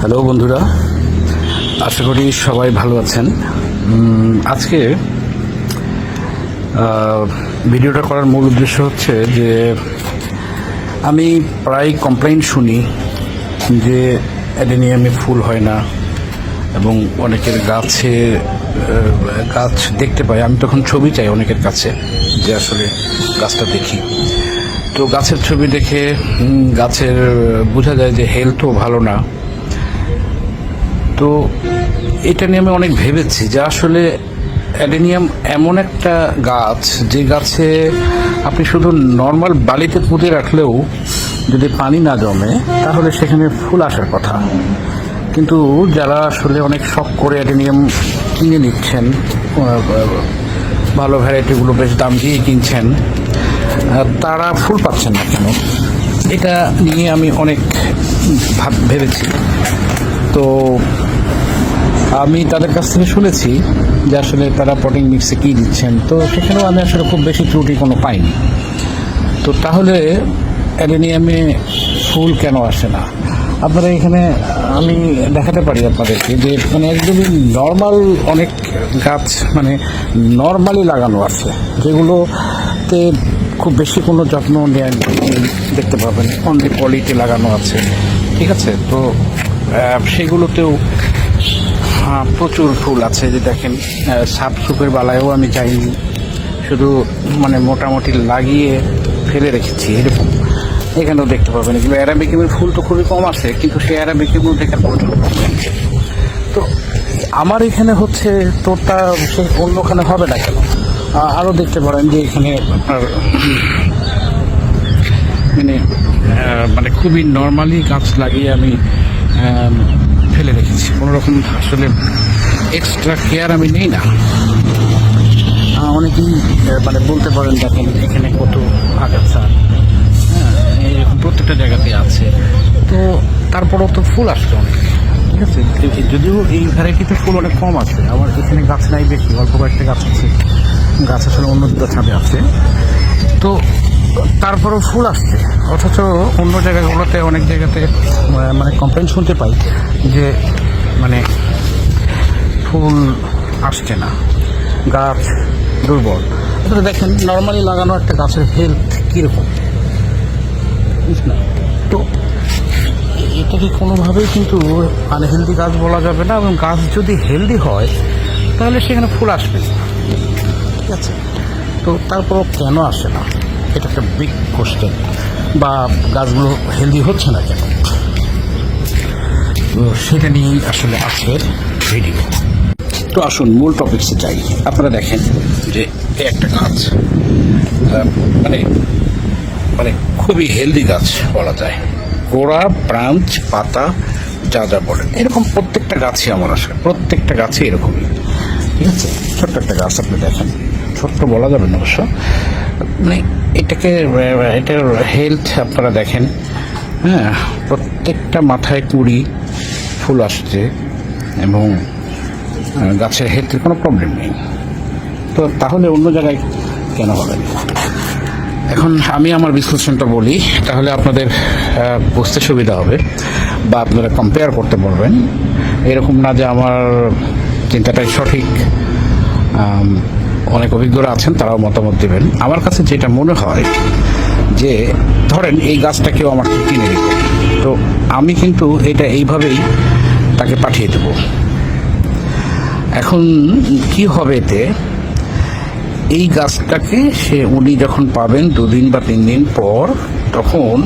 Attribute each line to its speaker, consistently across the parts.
Speaker 1: Hello বন্ধুরা, আশা করি সবাই ভালো আছেন। আজকে ভিডিওটা করার মূল উদ্দেশ্য হচ্ছে যে আমি প্রায় কমপ্লেন শুনি যে অ্যাডেনিয়ামে ফুল হয় না এবং অনেকের গাছে গাছ দেখতে পাই। আমি তখন ছবি চাই অনেকের কাছে যে আসলে গাছটা দেখি। তো গাছের ছবি দেখে গাছের, বোঝা যায় যে হেলথও ভালো না। তো এটা নিয়ে আমি অনেক ভেবেছি যে আসলে অ্যাডেনিয়াম এমন একটা গাছ যে গাছে আপনি শুধু নর্মাল বালিতে পুঁতে রাখলেও যদি পানি না জমে, তাহলে সেখানে ফুল আসার কথা। কিন্তু যারা আসলে অনেক শখ করে অ্যাডেনিয়াম কিনে নিচ্ছেন ভালো ভ্যারাইটিগুলো বেশ দাম দিয়ে কিনছেন তারা ফুল পাচ্ছেন না কেন? এটা নিয়ে আমি অনেক ভাব ভেবেছি। তো আমি তাদের কাছ থেকে শুনেছি যে আসলে তারা পটিং মিক্সে কী দিচ্ছেন। তো সেখানেও আমি আসলে খুব বেশি ত্রুটি কোনো পাইনি। তো তাহলে অ্যাডেনিয়ামে ফুল কেন আসে না? আপনারা এখানে, আমি দেখাতে পারি আপনাদেরকে যে মানে একদমই নর্মাল অনেক গাছ মানে নর্মালি লাগানো আছে, যেগুলোতে খুব বেশি কোনো যত্ন নেয় দেখতে পাবেন অনলি কোয়ালিটি লাগানো আছে। ঠিক আছে? তো সেগুলোতেও প্রচুর ফুল আছে যে দেখেন সাপ সুপের বালায়ও আমি যাইনি। শুধু মানে মোটামুটি লাগিয়ে ফেলে রেখেছি, এরকম। এখানেও দেখতে পাবেন, কিন্তু অ্যারাবিকেমের ফুল তো খুবই কম আছে, কিন্তু সেই অ্যারাবিকেমও দেখেন প্রচুর তো আমার এখানে হচ্ছে তোরটা অন্যখানে হবে না কেন? আরও দেখতে পারেন যে এখানে আপনার মানে মানে খুবই নর্মালি গাছ লাগিয়ে আমি ফেলে রেখেছি। কোনো রকম আসলে এক্সট্রা কেয়ার আমি নেই না। অনেকেই মানে বলতে পারেন দেখেন এখানে কত আগাছা। হ্যাঁ এরকম প্রত্যেকটা জায়গাতে আছে। তো তারপরেও তো ফুল আসছে অনেক। ঠিক আছে যদিও এই ভ্যারাইটিতে ফুল অনেক কম আছে আমার এখানে গাছ নাই বেশি অল্প কয়েকটা গাছ আছে। গাছ আসলে অন্য ছাদে আছে। তো তারপরেও ফুল আসছে। অথচ অন্য জায়গাগুলোতে, অনেক জায়গাতে মানে কমপ্লেন শুনতে পাই যে মানে ফুল আসছে না। গাছ দুর্বল। আসলে দেখেন নর্মালি লাগানো একটা গাছের হেলথ কীরকম? তো এটাকে কোনোভাবেই কিন্তু আনহেলদি গাছ বলা যাবে না? এবং গাছ যদি হেলদি হয়, তাহলে সেখানে ফুল আসবে। ঠিক আছে? তো তারপরও কেন আসে না? এটা একটা বিগ কোশ্চেন বা গাছগুলো হেলদি হচ্ছে না কেন? তো সেটা নিয়েই আসলে আজকের ভিডিও তো আসুন, মূল টপিকসে যাই। আপনারা দেখেন যে একটা গাছ মানে মানে খুবই হেলদি গাছ বলা যায়। গোড়া, ব্রাঞ্চ, পাতা, যা যা বলেন। এরকম প্রত্যেকটা গাছই আমার আসে প্রত্যেকটা গাছই এরকমই। ঠিক আছে? ছোট্ট একটা গাছ আপনি দেখেন। ছোট্ট বলা যাবে না অবশ্য। মানে এটাকে, এটার হেলথ আপনারা দেখেন। হ্যাঁ প্রত্যেকটা মাথায় কুড়ি ফুল আসছে এবং গাছের হেলথের কোনো প্রবলেম নেই। তো তাহলে অন্য জায়গায় কেন হবে? এখন আমি আমার বিশ্লেষণটা বলি, তাহলে আপনাদের বুঝতে সুবিধা হবে বা আপনারা কম্পেয়ার করতে পারবেন। এরকম না যে আমার চিন্তাটাই সঠিক। অনেক অভিজ্ঞরা আছেন, তারাও মতামত দেবেন। আমার কাছে যেটা মনে হয় যে, ধরেন এই গাছটা কেউ আমাকে কিনে দিল, তো আমি কিন্তু এটা এইভাবেই তাকে পাঠিয়ে দেব। এখন কি হবে এতে? এই গাছটাকে সে উনি যখন পাবেন দুদিন বা তিন দিন পর, তখন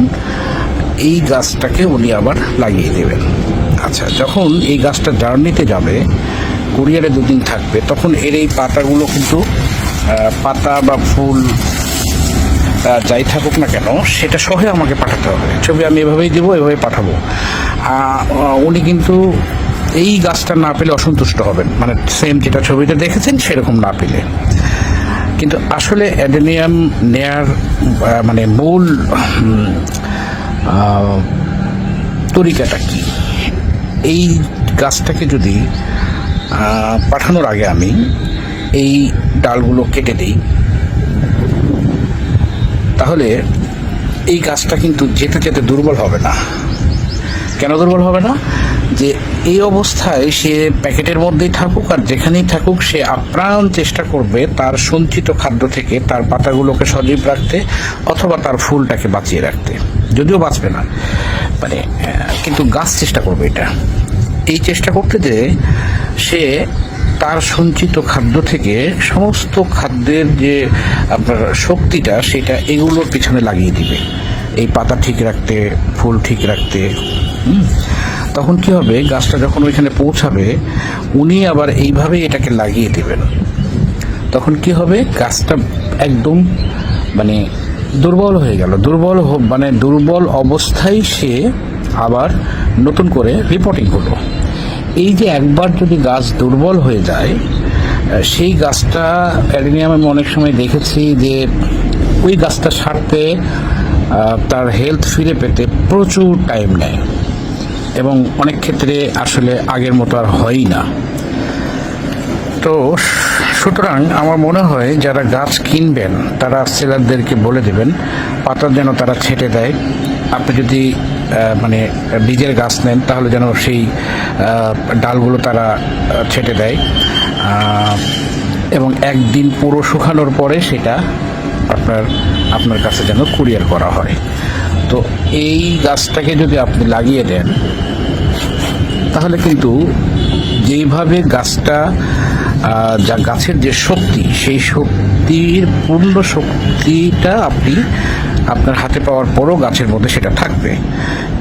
Speaker 1: এই গাছটাকে উনি আবার লাগিয়ে দেবেন। আচ্ছা যখন এই গাছটা জার্নিতে যাবে কুরিয়ারে দুদিন থাকবে, তখন এর এই পাতাগুলো কিন্তু পাতা বা ফুল যাই থাকুক না কেন, সেটা সহে আমাকে পাঠাতে হবে। ছবি আমি এভাবেই দেবো এভাবে পাঠাবো। উনি কিন্তু এই গাছটা না পেলে অসন্তুষ্ট হবেন। মানে সেম যেটা ছবিতে দেখেছেন, সেরকম না পেলে। কিন্তু আসলে অ্যাডেনিয়াম নেয়ার মানে মূল তরিকাটা কি? এই গাছটাকে যদি পাঠানোর আগে আমি এই ডালগুলো কেটে দিই। তাহলে এই গাছটা কিন্তু যেতে যেতে দুর্বল হবে না। কেন দুর্বল হবে না? যে এই অবস্থায় সে প্যাকেটের মধ্যেই থাকুক আর যেখানেই থাকুক সে আপ্রাণ চেষ্টা করবে তার সঞ্চিত খাদ্য থেকে, তার পাতাগুলোকে সজীব রাখতে অথবা তার ফুলটাকে বাঁচিয়ে রাখতে। যদিও বাঁচবে না। মানে কিন্তু গাছ চেষ্টা করবে এটা। এই চেষ্টা করতে যে সে তার সঞ্চিত খাদ্য থেকে সমস্ত খাদ্যের যে আপনার শক্তিটা, সেটা এগুলোর পিছনে লাগিয়ে দিবে। এই পাতা ঠিক রাখতে, ফুল ঠিক রাখতে তখন কি হবে? গাছটা যখন ওইখানে পৌঁছাবে, উনি আবার এইভাবে এটাকে লাগিয়ে দেবেন। তখন কি হবে? গাছটা একদম মানে দুর্বল হয়ে গেল। দুর্বল মানে দুর্বল অবস্থায় সে আবার নতুন করে রিপোর্টিং হলো এই যে একবার যদি গাছ দুর্বল হয়ে যায় সেই গাছটা অ্যাডেনিয়াম, আমি অনেক সময় দেখেছি যে ওই গাছটা সারতে তার হেলথ ফিরে পেতে প্রচুর টাইম নেয়। এবং অনেক ক্ষেত্রে আসলে আগের মতো আর হয়ই না। তো সুতরাং আমার মনে হয় যারা গাছ কিনবেন, তারা সেলারদেরকে বলে দেবেন, পাতা যেন তারা ছেটে দেয়। আপনি যদি মানে বীজের গাছ নেন, তাহলে যেন সেই ডালগুলো তারা ছেটে দেয়। এবং একদিন পুরো শুকানোর পরে সেটা আপনার আপনার কাছে যেন কুরিয়ার করা হয়। তো এই গাছটাকে যদি আপনি লাগিয়ে দেন, তাহলে কিন্তু যেইভাবে গাছটা যা গাছের যে শক্তি, সেই শক্তির পূর্ণ শক্তিটা আপনি আপনার হাতে পাওয়ার পরও গাছের মধ্যে সেটা থাকবে।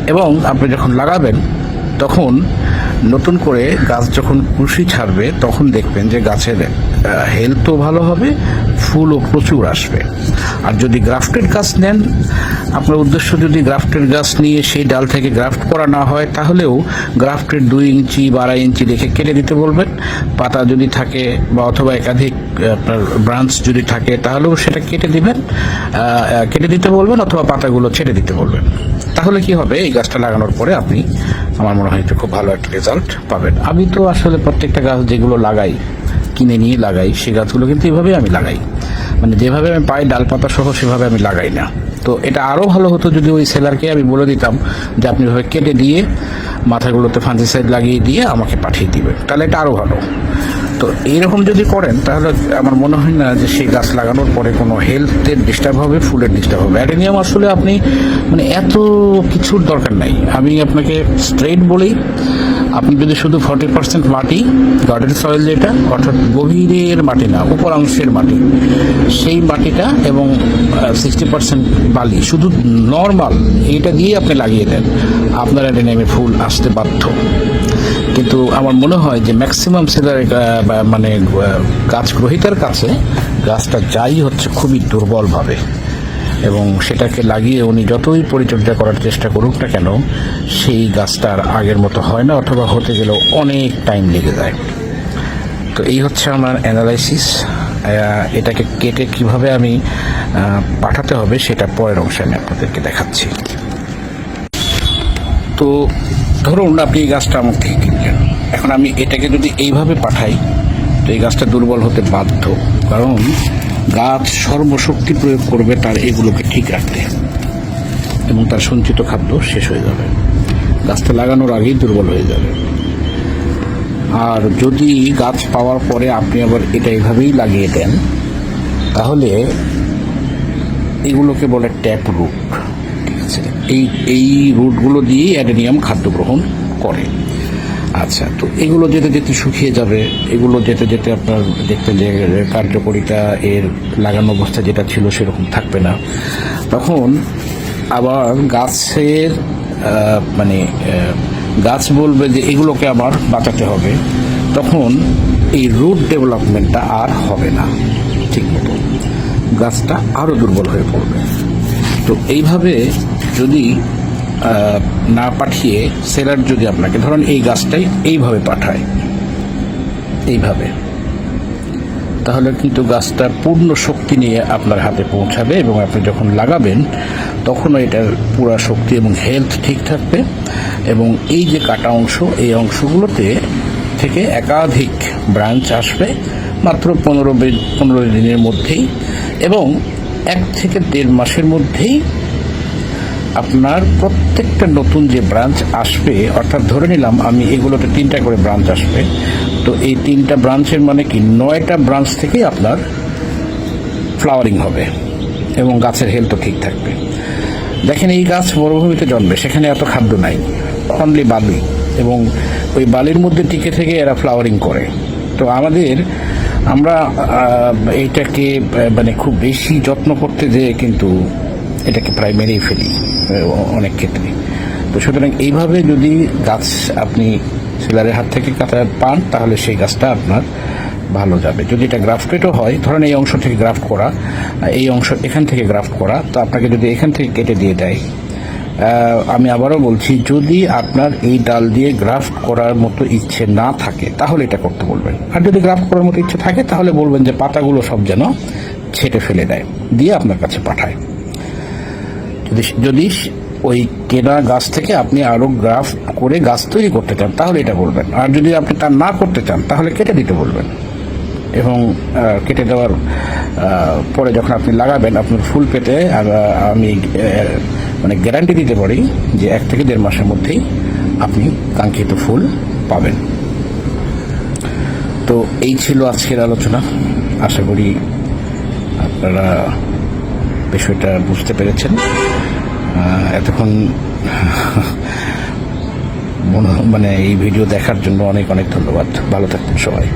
Speaker 1: এবং আপনি যখন লাগাবেন, তখন নতুন করে গাছ যখন কুশি ছাড়বে, তখন দেখবেন যে গাছের হেলথও ভালো হবে, ফুলও প্রচুর আসবে। আর যদি গ্রাফটেড গাছ নেন, আপনার উদ্দেশ্য যদি গ্রাফটেড গাছ নিয়ে সেই ডাল থেকে গ্রাফট করা না হয়, তাহলেও গ্রাফটেড দুই ইঞ্চি বা আড়াই ইঞ্চি রেখে কেটে দিতে বলবেন। পাতা যদি থাকে বা অথবা একাধিক আপনার ব্রাঞ্চ যদি থাকে, তাহলেও সেটা কেটে দিবেন কেটে দিতে বলবেন অথবা পাতাগুলো ছেড়ে দিতে বলবেন। তাহলে কি হবে? এই গাছটা লাগানোর পরে আপনি আমার মনে হয় খুব ভালো একটা রেজাল্ট পাবেন। আমি তো আসলে প্রত্যেকটা গাছ যেগুলো লাগাই, কিনে নিয়ে লাগাই, সে গাছগুলো কিন্তু এভাবেই আমি লাগাই। মানে যেভাবে আমি পাই, ডালপাতা সহ সেভাবে আমি লাগাই না। তো এটা আরও ভালো হতো যদি ওই সেলারকে আমি বলে দিতাম যে আপনি এভাবে কেটে দিয়ে মাথাগুলোতে ফাঞ্জিসাইড লাগিয়ে দিয়ে আমাকে পাঠিয়ে দিবেন। তাহলে এটা আরও ভালো। তো এইরকম যদি করেন, তাহলে আমার মনে হয় না যে সেই গাছ লাগানোর পরে কোনো হেলথের ডিস্টার্ব হবে, ফুলের ডিস্টার্ব হবে। অ্যাডেনিয়াম আসলে আপনি মানে এত কিছুর দরকার নাই। আমি আপনাকে স্ট্রেট বলি, আপনি যদি শুধু ফর্টি পার্সেন্ট মাটি গার্ডেন সয়েল যেটা, অর্থাৎ গভীরের মাটি না, উপরাংশের মাটি, সেই মাটিটা এবং সিক্সটি পার্সেন্ট বালি, শুধু নর্মাল এইটা দিয়ে আপনি লাগিয়ে দেন, আপনার অ্যাডেনিয়ামে ফুল আসতে বাধ্য। কিন্তু আমার মনে হয় যে ম্যাক্সিমাম সেলার মানে গাছ গ্রহিতার কাছে গাছটা যাই হচ্ছে খুবই দুর্বলভাবে। এবং সেটাকে লাগিয়ে উনি যতই পরিচর্যা করার চেষ্টা করুক না কেন, সেই গাছটা আর আগের মতো হয় না অথবা হতে গেলেও অনেক টাইম লেগে যায়। তো এই হচ্ছে আমার অ্যানালাইসিস এটাকে কেটে কীভাবে আমি পাঠাতে হবে সেটা পরের অংশে আমি আপনাদেরকে দেখাচ্ছি। তো ধরুন আপনি এই গাছটা কিনলেন এখন আমি এটাকে যদি এইভাবে পাঠাই, তো এই গাছটা দুর্বল হতে বাধ্য। কারণ গাছ সর্বশক্তি প্রয়োগ করবে তার এগুলোকে ঠিক রাখতে। এবং তার সঞ্চিত খাদ্য শেষ হয়ে যাবে। গাছটা লাগানোর আগেই দুর্বল হয়ে যাবে। আর যদি গাছ পাওয়ার পরে আপনি আবার এটা এইভাবেই লাগিয়ে দেন, তাহলে এগুলোকে বলে ট্যাপ রুট। ঠিক আছে? এই এই রুটগুলো দিয়েই অ্যাডেনিয়াম খাদ্য গ্রহণ করে। আচ্ছা তো এগুলো যেতে যেতে শুকিয়ে যাবে, এগুলো যেতে যেতে আপনার দেখতে যে কার্যকরিতা এর লাগানো অবস্থা যেটা ছিল সেরকম থাকবে না। তখন আবার গাছের মানে গাছ বলবে যে এগুলোকে আবার বাঁচাতে হবে। তখন এই রুট ডেভেলপমেন্টটা আর হবে না, ঠিক মতো। গাছটা আরও দুর্বল হয়ে পড়বে। তো এইভাবে যদি না পাঠিয়ে সেলার যদি আপনাকে, ধরুন এই গাছটাই এইভাবে পাঠায়, এইভাবে, তাহলে কিন্তু গাছটার পূর্ণ শক্তি নিয়ে আপনার হাতে পৌঁছাবে এবং আপনি যখন লাগাবেন, তখনও এটার পুরা শক্তি এবং হেলথ ঠিক থাকবে এবং এই যে কাটা অংশ, এই অংশগুলোতে থেকে একাধিক ব্রাঞ্চ আসবে মাত্র পনেরো পনেরো দিনের মধ্যেই এবং এক থেকে দেড় মাসের মধ্যেই আপনার প্রত্যেকটা নতুন যে ব্রাঞ্চ আসবে, অর্থাৎ ধরে নিলাম আমি এগুলোতে তিনটা করে ব্রাঞ্চ আসবে, তো এই তিনটা ব্রাঞ্চের মানে কি? নয়টা ব্রাঞ্চ থেকেই আপনার ফ্লাওয়ারিং হবে এবং গাছের হেলথও ঠিক থাকবে। দেখেন এই গাছ মরুভূমিতে জন্মে, সেখানে এত খাদ্য নাই অনলি বালি এবং ওই বালির মধ্যে টিকে থেকে এরা ফ্লাওয়ারিং করে। তো আমাদের, আমরা এইটাকে মানে খুব বেশি যত্ন করতে যেয়ে কিন্তু এটাকে প্রায় মেরেই ফেলি অনেক ক্ষেত্রে। তো সুতরাং এইভাবে যদি গাছ আপনি সেলারের হাত থেকে কাটা পান, তাহলে সেই গাছটা আপনার ভালো যাবে। যদি এটা গ্রাফটেডও হয়, ধরেন এই অংশ থেকে গ্রাফট করা, এই অংশ এখান থেকে গ্রাফট করা, তো আপনাকে যদি এখান থেকে কেটে দিয়ে দেয় আমি আবারও বলছি, যদি আপনার এই ডাল দিয়ে গ্রাফট করার মতো ইচ্ছে না থাকে, তাহলে এটা করতে বলবেন। আর যদি গ্রাফট করার মতো ইচ্ছে থাকে, তাহলে বলবেন যে পাতাগুলো সব যেন ছেটে ফেলে দেয়, দিয়ে আপনার কাছে পাঠায়। যদি যদি ওই কেনা গাছ থেকে আপনি আরও গ্রাফ করে গাছ তৈরি করতে চান, তাহলে এটা বলবেন। আর যদি আপনি তা না করতে চান, তাহলে কেটে দিতে বলবেন। এবং কেটে দেওয়ার পরে যখন আপনি লাগাবেন, আপনার ফুল পেতে আমি মানে গ্যারান্টি দিতে পারি যে এক থেকে দেড় মাসের মধ্যেই আপনি কাঙ্ক্ষিত ফুল পাবেন। তো এই ছিল আজকের আলোচনা। আশা করি আপনারা বিষয়টা বুঝতে পেরেছেন। এতক্ষণ মনে- এই ভিডিও দেখার জন্য অনেক অনেক ধন্যবাদ। ভালো থাকবেন সবাই।